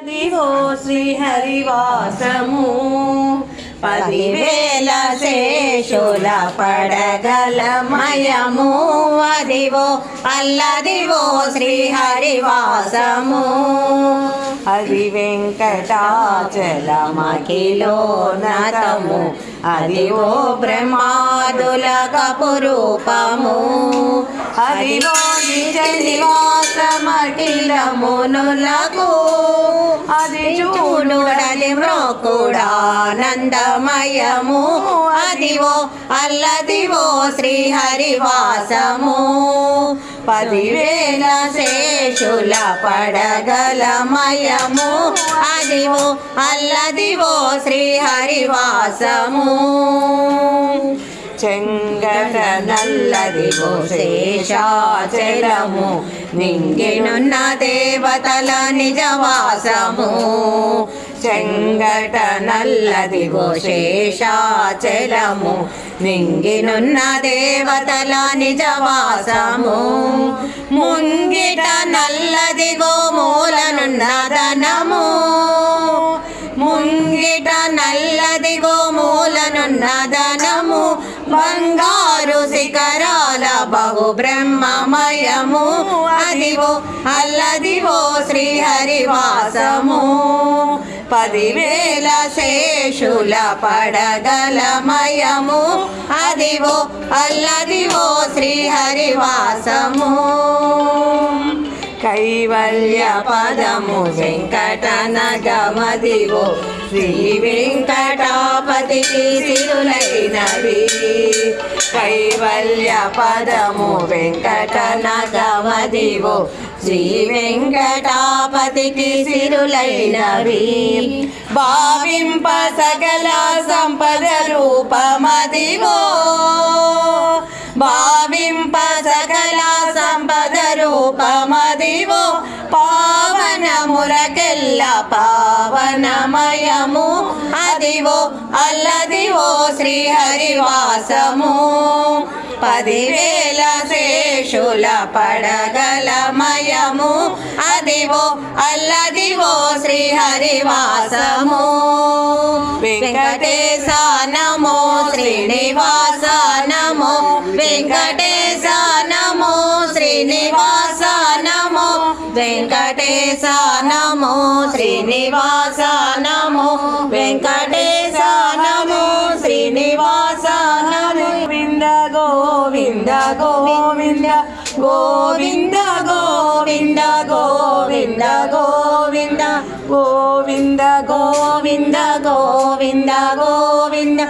దివో శ్రీహరివాసము పదివేల శేషుల పడగలమయము. అదివో అల్లదివో శ్రీహరివాసము. అది వెంకటాచలమఖిలో నరము అదివో బ్రహ్మాదుల కపురూపము. అదివో నివాసమఖిలమునులకు అది చూడుడలి మ్రోకుడానందమయము. అదివో అల్లదివో శ్రీహరివాసము. పదివేల శేషుల పడగలమయము అదివో అల్లదివో శ్రీహరివాసము. చెంగట నల్లదివో శేషాచలము నింగినున్న దేవతల నిజవాసము చెంగట నల్లది శేషాచలము నింగినున్న దేవతల నిజవాసము ముంగిట నల్లదిగో మూలనున్న ధనము ముంగిట నల్లదిగో మూలనున్న బంగారు శిఖరాల బహు బ్రహ్మమయము అదివో అల్లదివో శ్రీహరివాసము. పదివేల శేషుల పడగలమయము. అదివో అల్లదివో శ్రీహరివాసము. కైవల్య పదము వెంకట నగమదివో శ్రీ వెంకటాపతి సిరులైనవి. కైవల్య పదము వెంకట నగమదివో శ్రీ వెంకటాపతికి సిరులైనవి. భావింప సకల సంపద రూపమదివో. భావింప పావనములకెల్ల పావనమయము. అదివో అల్లదివో శ్రీహరివాసము. పదివేల శేషుల పడగలమయము. అదివో అల్లదివో శ్రీహరివాసము. వెంకటేశ నమో శ్రీనివాస వెంకటేశ నమో శ్రీనివాస నమో వెంకటేశ నమో శ్రీనివాస నమో గోవింద గోవింద గోవింద గోవింద గోవింద గోవింద గోవింద గోవింద గోవింద గోవింద గోవింద